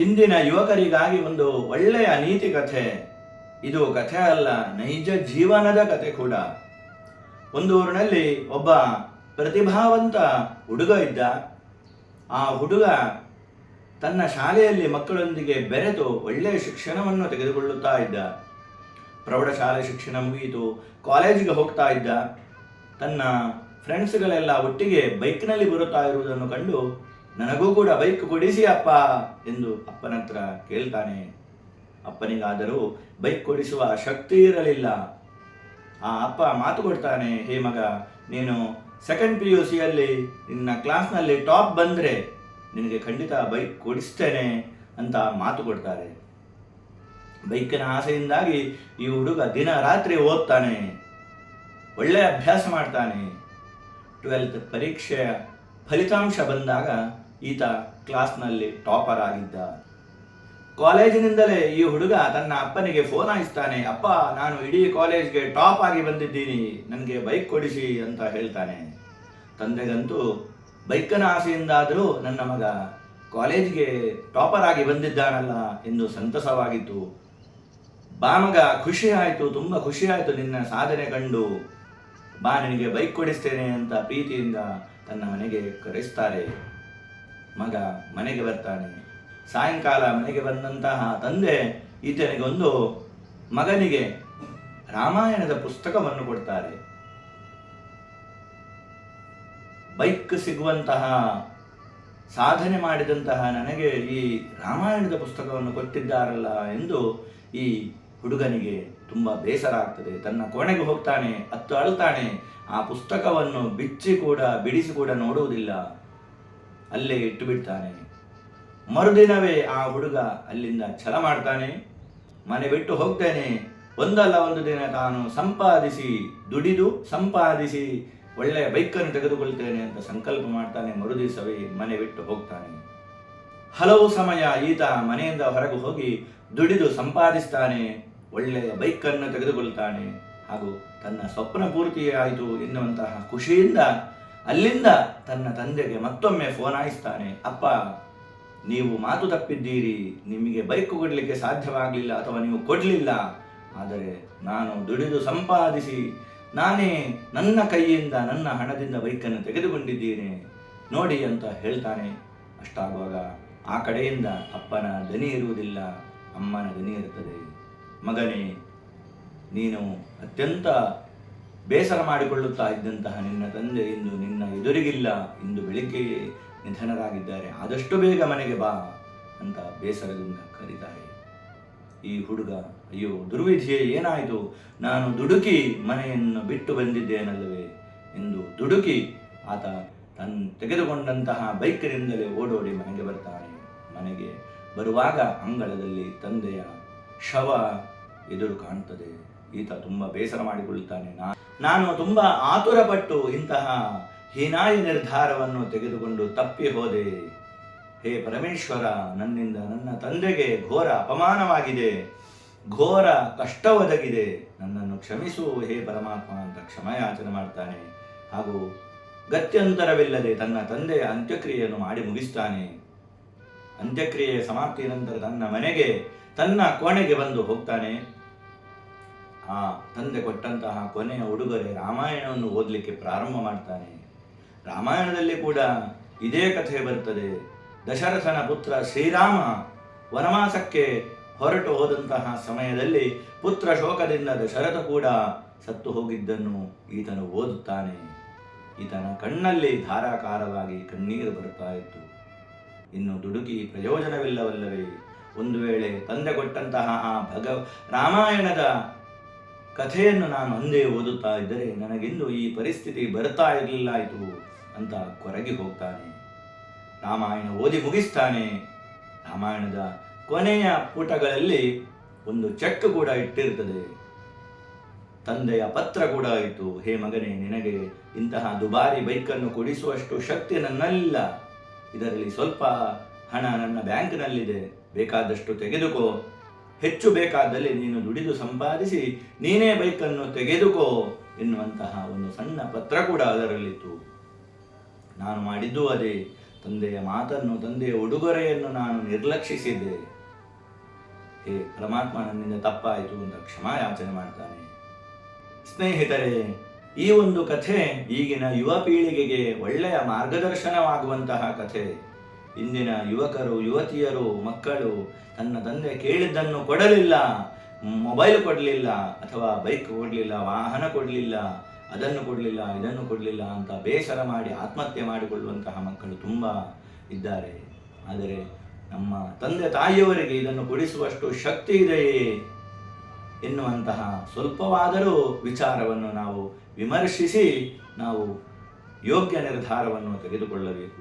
ಇಂದಿನ ಯುವಕರಿಗಾಗಿ ಒಂದು ಒಳ್ಳೆಯ ನೀತಿ ಕಥೆ. ಇದು ಕಥೆ ಅಲ್ಲ, ನೈಜ ಜೀವನದ ಕಥೆ ಕೂಡ. ಒಂದು ಊರಿನಲ್ಲಿ ಒಬ್ಬ ಪ್ರತಿಭಾವಂತ ಹುಡುಗ ಇದ್ದ. ಆ ಹುಡುಗ ತನ್ನ ಶಾಲೆಯಲ್ಲಿ ಮಕ್ಕಳೊಂದಿಗೆ ಬೆರೆತು ಒಳ್ಳೆಯ ಶಿಕ್ಷಣವನ್ನು ತೆಗೆದುಕೊಳ್ಳುತ್ತಾ ಇದ್ದ. ಪ್ರೌಢಶಾಲೆ ಶಿಕ್ಷಣ ಮುಗಿಯಿತು, ಕಾಲೇಜಿಗೆ ಹೋಗ್ತಾ ಇದ್ದ. ತನ್ನ ಫ್ರೆಂಡ್ಸ್ಗಳೆಲ್ಲ ಒಟ್ಟಿಗೆ ಬೈಕ್ನಲ್ಲಿ ಬರುತ್ತಾ ಇರುವುದನ್ನು ಕಂಡು ನನಗೂ ಕೂಡ ಬೈಕ್ ಕೊಡಿಸಿ ಅಪ್ಪ ಎಂದು ಅಪ್ಪನ ಹತ್ರ ಕೇಳ್ತಾನೆ. ಅಪ್ಪನಿಗಾದರೂ ಬೈಕ್ ಕೊಡಿಸುವ ಶಕ್ತಿ ಇರಲಿಲ್ಲ. ಆ ಅಪ್ಪ ಮಾತು ಕೊಡ್ತಾನೆ, ಹೇ ಮಗ, ನೀನು ಸೆಕೆಂಡ್ ಪಿ ಯು ಸಿಯಲ್ಲಿ ನಿನ್ನ ಕ್ಲಾಸ್ನಲ್ಲಿ ಟಾಪ್ ಬಂದರೆ ನಿನಗೆ ಖಂಡಿತ ಬೈಕ್ ಕೊಡಿಸ್ತೇನೆ ಅಂತ ಮಾತು ಕೊಡ್ತಾರೆ. ಬೈಕಿನ ಆಸೆಯಿಂದಾಗಿ ಈ ಹುಡುಗ ದಿನ ರಾತ್ರಿ ಓದ್ತಾನೆ ಒಳ್ಳೆಯ ಅಭ್ಯಾಸ ಮಾಡ್ತಾನೆ. ಟ್ವೆಲ್ತ್ ಪರೀಕ್ಷೆಯ ಫಲಿತಾಂಶ ಬಂದಾಗ ಈತ ಕ್ಲಾಸ್ನಲ್ಲಿ ಟಾಪರ್ ಆಗಿದ್ದ. ಕಾಲೇಜಿನಿಂದಲೇ ಈ ಹುಡುಗ ತನ್ನ ಅಪ್ಪನಿಗೆ ಫೋನ್ ಹಾಯಿಸ್ತಾನೆ, ಅಪ್ಪ, ನಾನು ಇಡೀ ಕಾಲೇಜ್ಗೆ ಟಾಪ್ ಆಗಿ ಬಂದಿದ್ದೀನಿ, ನನಗೆ ಬೈಕ್ ಕೊಡಿಸಿ ಅಂತ ಹೇಳ್ತಾನೆ. ತಂದೆಗಂತೂ ಬೈಕನ ಆಸೆಯಿಂದಾದರೂ ನನ್ನ ಮಗ ಕಾಲೇಜ್ಗೆ ಟಾಪರ್ ಆಗಿ ಬಂದಿದ್ದಾನಲ್ಲ ಎಂದು ಸಂತಸವಾಗಿತ್ತು. ಬಾ ಮಗ, ಖುಷಿ ಆಯಿತು, ತುಂಬ ಖುಷಿ ಆಯಿತು ನಿನ್ನ ಸಾಧನೆ ಕಂಡು. ಬಾ, ನಿನಗೆ ಬೈಕ್ ಕೊಡಿಸ್ತೇನೆ ಅಂತ ಪ್ರೀತಿಯಿಂದ ತನ್ನ ಮನೆಗೆ ಕರೆಸ್ತಾರೆ. ಮಗ ಮನೆಗೆ ಬರ್ತಾನೆ. ಸಾಯಂಕಾಲ ಮನೆಗೆ ಬಂದಂತಹ ತಂದೆ ಈತನಿಗೊಂದು ಮಗನಿಗೆ ರಾಮಾಯಣದ ಪುಸ್ತಕವನ್ನು ಕೊಡ್ತಾರೆ. ಬೈಕ್ ಸಿಗುವಂತಹ, ಸಾಧನೆ ಮಾಡಿದಂತಹ ನನಗೆ ಈ ರಾಮಾಯಣದ ಪುಸ್ತಕವನ್ನು ಕೊಟ್ಟಿದ್ದಾರಲ್ಲ ಎಂದು ಈ ಹುಡುಗನಿಗೆ ತುಂಬ ಬೇಸರ ಆಗ್ತದೆ. ತನ್ನ ಕೋಣೆಗೆ ಹೋಗ್ತಾನೆ, ಅತ್ತು ಅಳ್ತಾನೆ. ಆ ಪುಸ್ತಕವನ್ನು ಬಿಚ್ಚಿ ಕೂಡ, ಬಿಡಿಸಿ ಕೂಡ ನೋಡುವುದಿಲ್ಲ. ಅಲ್ಲೇ ಇಟ್ಟು ಬಿಡ್ತಾನೆ. ಮರುದಿನವೇ ಆ ಹುಡುಗ ಅಲ್ಲಿಂದ ಛಲ ಮಾಡ್ತಾನೆ. ಮನೆ ಬಿಟ್ಟು ಹೋಗ್ತೇನೆ. ಒಂದಲ್ಲ ಒಂದು ದಿನ ತಾನು ಸಂಪಾದಿಸಿ, ದುಡಿದು ಸಂಪಾದಿಸಿ ಒಳ್ಳೆಯ ಬೈಕನ್ನು ತೆಗೆದುಕೊಳ್ತೇನೆ ಅಂತ ಸಂಕಲ್ಪ ಮಾಡ್ತಾನೆ. ಮರುದಿವಸವೇ ಮನೆ ಬಿಟ್ಟು ಹೋಗ್ತಾನೆ. ಹಲವು ಸಮಯ ಈತ ಮನೆಯಿಂದ ಹೊರಗೆ ಹೋಗಿ ದುಡಿದು ಸಂಪಾದಿಸ್ತಾನೆ. ಒಳ್ಳೆಯ ಬೈಕನ್ನು ತೆಗೆದುಕೊಳ್ತಾನೆ. ಹಾಗೂ ತನ್ನ ಸ್ವಪ್ನ ಪೂರ್ತಿಯಾಯಿತು ಎನ್ನುವಂತಹ ಖುಷಿಯಿಂದ ಅಲ್ಲಿಂದ ತನ್ನ ತಂದೆಗೆ ಮತ್ತೊಮ್ಮೆ ಫೋನ್ ಹಾಯಿಸ್ತಾನೆ, ಅಪ್ಪ, ನೀವು ಮಾತು ತಪ್ಪಿದ್ದೀರಿ. ನಿಮಗೆ ಬೈಕ್ ಕೊಡಲಿಕ್ಕೆ ಸಾಧ್ಯವಾಗಲಿಲ್ಲ ಅಥವಾ ನೀವು ಕೊಡಲಿಲ್ಲ. ಆದರೆ ನಾನು ದುಡಿದು ಸಂಪಾದಿಸಿ, ನಾನೇ ನನ್ನ ಕೈಯಿಂದ ನನ್ನ ಹಣದಿಂದ ಬೈಕನ್ನು ತೆಗೆದುಕೊಂಡಿದ್ದೇನೆ. ನೋಡಿ ಅಂತ ಹೇಳ್ತಾನೆ. ಅಷ್ಟಾಗುವಾಗ ಆ ಕಡೆಯಿಂದ ಅಪ್ಪನ ದನಿ ಇರುವುದಿಲ್ಲ, ಅಮ್ಮನ ದನಿ ಇರುತ್ತದೆ. ಮಗನೇ, ನೀನು ಅತ್ಯಂತ ಬೇಸರ ಮಾಡಿಕೊಳ್ಳುತ್ತಾ ಇದ್ದಂತಹ ನಿನ್ನ ತಂದೆ ಇಂದು ನಿನ್ನ ಎದುರಿಗಿಲ್ಲ, ಇಂದು ಬೆಳಿಗ್ಗೆ ನಿಧನರಾಗಿದ್ದಾರೆ. ಆದಷ್ಟು ಬೇಗ ಮನೆಗೆ ಬಾ ಅಂತ ಬೇಸರದಿಂದ ಕರೀತಾರೆ. ಈ ಹುಡುಗ, ಅಯ್ಯೋ, ದುರ್ವಿಧಿಯೇ, ಏನಾಯಿತು? ನಾನು ದುಡುಕಿ ಮನೆಯನ್ನು ಬಿಟ್ಟು ಬಂದಿದ್ದೇನಲ್ಲವೇ ಎಂದು ದುಡುಕಿ ಆತ ತನ್ ತೆಗೆದುಕೊಂಡಂತಹ ಬೈಕಿನಿಂದಲೇ ಓಡೋಡಿ ಮನೆಗೆ ಬರ್ತಾನೆ. ಮನೆಗೆ ಬರುವಾಗ ಅಂಗಳದಲ್ಲಿ ತಂದೆಯ ಶವ ಎದುರು ಕಾಣ್ತದೆ. ಈತ ತುಂಬ ಬೇಸರ ಮಾಡಿಕೊಳ್ಳುತ್ತಾನೆ. ನಾ- ನಾನು ತುಂಬ ಆತುರಪಟ್ಟು ಇಂತಹ ಹೀನಾಯ ನಿರ್ಧಾರವನ್ನು ತೆಗೆದುಕೊಂಡು ತಪ್ಪಿ ಹೋದೆ. ಹೇ ಪರಮೇಶ್ವರ, ನನ್ನಿಂದ ನನ್ನ ತಂದೆಗೆ ಘೋರ ಅಪಮಾನವಾಗಿದೆ. ಘೋರ ಕಷ್ಟ ಒದಗಿದೆ. ನನ್ನನ್ನು ಕ್ಷಮಿಸು, ಹೇ ಪರಮಾತ್ಮ ಅಂತ ಕ್ಷಮಯಾಚನೆ ಮಾಡ್ತಾನೆ. ಹಾಗೂ ಗತ್ಯಂತರವಿಲ್ಲದೆ ತನ್ನ ತಂದೆಯ ಅಂತ್ಯಕ್ರಿಯೆಯನ್ನು ಮಾಡಿ ಮುಗಿಸ್ತಾನೆ. ಅಂತ್ಯಕ್ರಿಯೆಯ ಸಮಾಪ್ತಿಯ ನಂತರ ತನ್ನ ಮನೆಗೆ, ತನ್ನ ಕೋಣೆಗೆ ಬಂದು ಹೋಗ್ತಾನೆ. ಆ ತಂದೆ ಕೊಟ್ಟಂತಹ ಕೊನೆಯ ಉಡುಗೊರೆ ರಾಮಾಯಣವನ್ನು ಓದಲಿಕ್ಕೆ ಪ್ರಾರಂಭ ಮಾಡ್ತಾನೆ. ರಾಮಾಯಣದಲ್ಲಿ ಕೂಡ ಇದೇ ಕಥೆ ಬರ್ತದೆ. ದಶರಥನ ಪುತ್ರ ಶ್ರೀರಾಮ ವನವಾಸಕ್ಕೆ ಹೊರಟು ಹೋದಂತಹ ಸಮಯದಲ್ಲಿ ಪುತ್ರ ಶೋಕದಿಂದ ದಶರಥ ಕೂಡ ಸತ್ತು ಹೋಗಿದ್ದನ್ನು ಈತನು ಓದುತ್ತಾನೆ. ಈತನ ಕಣ್ಣಲ್ಲಿ ಧಾರಾಕಾರವಾಗಿ ಕಣ್ಣೀರು ಬರುತ್ತಾ ಇತ್ತು. ಇನ್ನು ದುಡುಕಿ ಪ್ರಯೋಜನವಿಲ್ಲವಲ್ಲವೇ? ಒಂದು ವೇಳೆ ತಂದೆ ಕೊಟ್ಟಂತಹ ಆ ಭಗ ರಾಮಾಯಣದ ಕಥೆಯನ್ನು ನಾನು ಅಂದೇ ಓದುತ್ತಾ ಇದ್ದರೆ ನನಗೆಂದು ಈ ಪರಿಸ್ಥಿತಿ ಬರ್ತಾ ಇರಲಿಲ್ಲಾಯಿತು ಅಂತ ಕೊರಗಿ ಹೋಗ್ತಾನೆ. ರಾಮಾಯಣ ಓದಿ ಮುಗಿಸ್ತಾನೆ. ರಾಮಾಯಣದ ಕೊನೆಯ ಪುಟಗಳಲ್ಲಿ ಒಂದು ಚೆಕ್ ಕೂಡ ಇಟ್ಟಿರ್ತದೆ ತಂದೆಯ ಪತ್ರ ಕೂಡ ಇತ್ತು, ಹೇ ಮಗನೇ, ನಿನಗೆ ಇಂತಹ ದುಬಾರಿ ಬೈಕನ್ನು ಕೊಡಿಸುವಷ್ಟು ಶಕ್ತಿ ನನ್ನಲ್ಲಿಲ್ಲ ಇದರಲ್ಲಿ ಸ್ವಲ್ಪ ಹಣ ನನ್ನ ಬ್ಯಾಂಕ್ನಲ್ಲಿದೆ. ಬೇಕಾದಷ್ಟು ತೆಗೆದುಕೋ. ಹೆಚ್ಚು ಬೇಕಾದಲ್ಲಿ ನೀನು ದುಡಿದು ಸಂಪಾದಿಸಿ ನೀನೇ ಬೈಕನ್ನು ತೆಗೆದುಕೋ ಎನ್ನುವಂತಹ ಒಂದು ಸಣ್ಣ ಪತ್ರ ಕೂಡ ಅದರಲ್ಲಿತ್ತು. ನಾನು ಮಾಡಿದ್ದು ಅದೇ. ತಂದೆಯ ಮಾತನ್ನು ತಂದೆಯ ಉಡುಗೊರೆಯನ್ನು ನಾನು ನಿರ್ಲಕ್ಷಿಸಿದ್ದೆ. ಹೇ ಪರಮಾತ್ಮ ನನ್ನಿಂದ ತಪ್ಪಾಯಿತು ಅಂತ ಕ್ಷಮಾ ಯಾಚನೆ ಮಾಡ್ತಾನೆ. ಸ್ನೇಹಿತರೇ, ಈ ಒಂದು ಕಥೆ ಈಗಿನ ಯುವ ಪೀಳಿಗೆಗೆ ಒಳ್ಳೆಯ ಮಾರ್ಗದರ್ಶನವಾಗುವಂತಹ ಕಥೆ. ಇಂದಿನ ಯುವಕರು, ಯುವತಿಯರು, ಮಕ್ಕಳು ತನ್ನ ತಂದೆ ಕೇಳಿದ್ದನ್ನು ಕೊಡಲಿಲ್ಲ, ಮೊಬೈಲ್ ಕೊಡಲಿಲ್ಲ ಅಥವಾ ಬೈಕ್ ಕೊಡಲಿಲ್ಲ, ವಾಹನ ಕೊಡಲಿಲ್ಲ, ಅದನ್ನು ಕೊಡಲಿಲ್ಲ, ಇದನ್ನು ಕೊಡಲಿಲ್ಲ ಅಂತ ಬೇಸರ ಮಾಡಿ ಆತ್ಮಹತ್ಯೆ ಮಾಡಿಕೊಳ್ಳುವಂತಹ ಮಕ್ಕಳು ತುಂಬ ಇದ್ದಾರೆ. ಆದರೆ ನಮ್ಮ ತಂದೆ ತಾಯಿಯವರಿಗೆ ಇದನ್ನು ಕೊಡಿಸುವಷ್ಟು ಶಕ್ತಿ ಇದೆಯೇ ಎನ್ನುವಂತಹ ಸ್ವಲ್ಪವಾದರೂ ವಿಚಾರವನ್ನು ನಾವು ವಿಮರ್ಶಿಸಿ ನಾವು ಯೋಗ್ಯ ನಿರ್ಧಾರವನ್ನು ತೆಗೆದುಕೊಳ್ಳಬೇಕು.